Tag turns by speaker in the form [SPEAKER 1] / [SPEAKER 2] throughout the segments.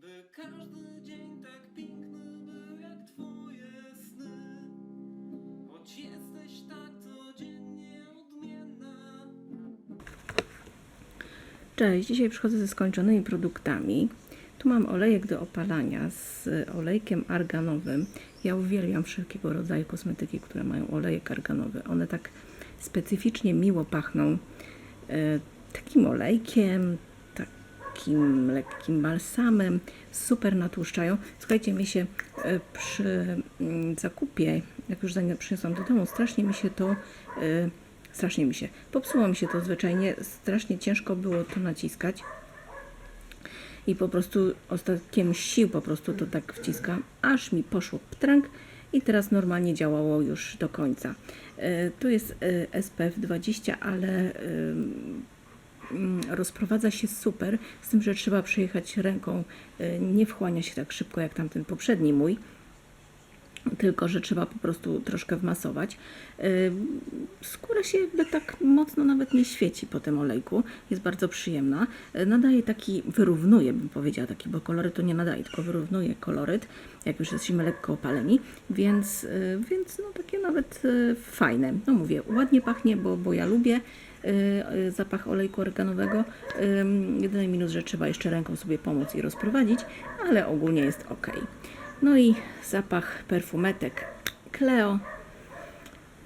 [SPEAKER 1] By każdy dzień tak piękny był jak twoje sny Choć jesteś tak codziennie odmienna
[SPEAKER 2] Cześć, dzisiaj przychodzę ze skończonymi produktami. Tu mam olejek do opalania z olejkiem arganowym. Ja uwielbiam wszelkiego rodzaju kosmetyki, które mają olejek arganowy. One tak specyficznie miło pachną e, takim olejkiem, takim lekkim balsamem, super natłuszczają. Słuchajcie, mi się e, przy mm, zakupie, jak już przyniosłam do domu, strasznie mi się to, e, strasznie mi się, popsuło mi się to zwyczajnie, strasznie ciężko było to naciskać i po prostu ostatkiem sił po prostu to tak wciskam, aż mi poszło ptręk i teraz normalnie działało już do końca. E, Tu jest SPF 20, ale rozprowadza się super, z tym, że trzeba przejechać ręką, y, nie wchłania się tak szybko jak tamten poprzedni mój, tylko że trzeba po prostu troszkę wmasować. Y, Skóra się jakby tak mocno nawet nie świeci po tym olejku, jest bardzo przyjemna. Y, Nadaje taki, wyrównuje bym powiedziała taki, bo kolorytu nie nadaje, tylko wyrównuje koloryt, jak już jesteśmy lekko opaleni, więc, więc no takie nawet fajne. No mówię, ładnie pachnie, bo, bo ja lubię zapach olejku organowego. Jedyny minus, że trzeba jeszcze ręką sobie pomóc i rozprowadzić, ale ogólnie jest ok. No i zapach perfumetek Cleo.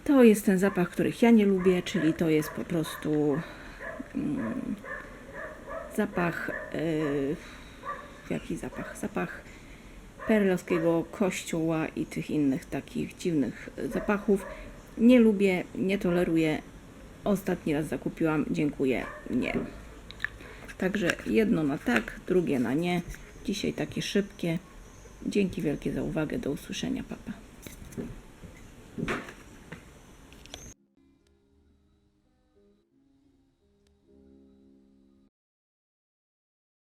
[SPEAKER 2] To jest ten zapach, których ja nie lubię, czyli to jest po prostu mm, zapach. Yy, jaki zapach? Zapach perlowskiego kościoła i tych innych takich dziwnych zapachów. Nie lubię, nie toleruję. Ostatni raz zakupiłam, dziękuję, nie. Także jedno na tak, drugie na nie. Dzisiaj takie szybkie. Dzięki wielkie za uwagę. Do usłyszenia, papa.